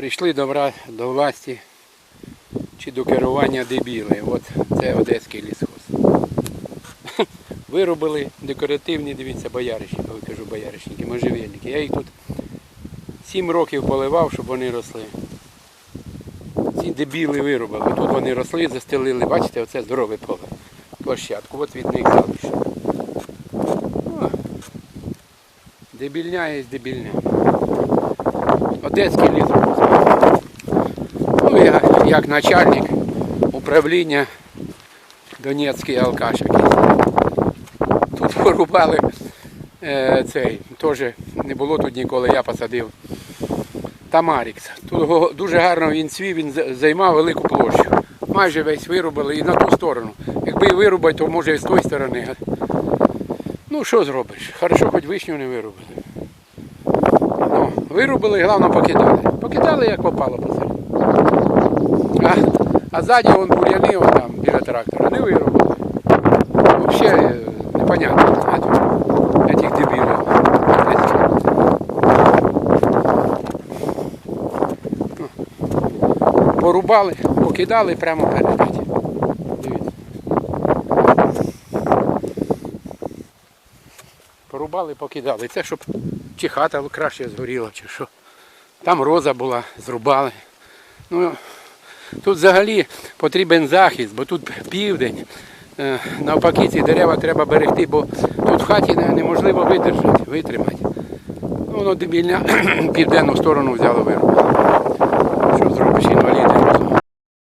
прийшли до, до власті чи до керування дебіли. От це Одеський лісхоз. Виробили декоративні, дивіться, бояришники, я кажу бояришники, можжевельники. Я їх тут сім років поливав, щоб вони росли. Ці дебіли виробили. Тут вони росли, застелили, бачите, оце здорове поле. Площадку. От від них залишили. Дебільня є дебільня. Одеський лісхоз. Ну, я як начальник управління Донецький алкаш. Тут порубали е, цей, теж не було тут ніколи, я посадив. Тамарікс. Тут дуже гарно він цвів, він займав велику площу. Майже весь вирубали і на ту сторону. Якби і вирубати, то може і з тої сторони. Ну що зробиш? Хорошо, хоч вишню не вирубили. Ну, головне покидали. Покидали, як попало посеред. А, а ззаді вон бур'яни там біля трактора не виробили. Взагалі е, непонятно. Этих дебилів. Порубали, покидали прямо перед. этим. Дивіться. Порубали, покидали. Це щоб чи хата краще згоріла, чи що. Там роза була, зрубали. Ну, тут взагалі потрібен захист, бо тут південь. Е, Навпаки, ці дерева треба берегти, бо тут в хаті неможливо видержати, витримати. Ну, воно дебільня південну сторону взяло вирубало.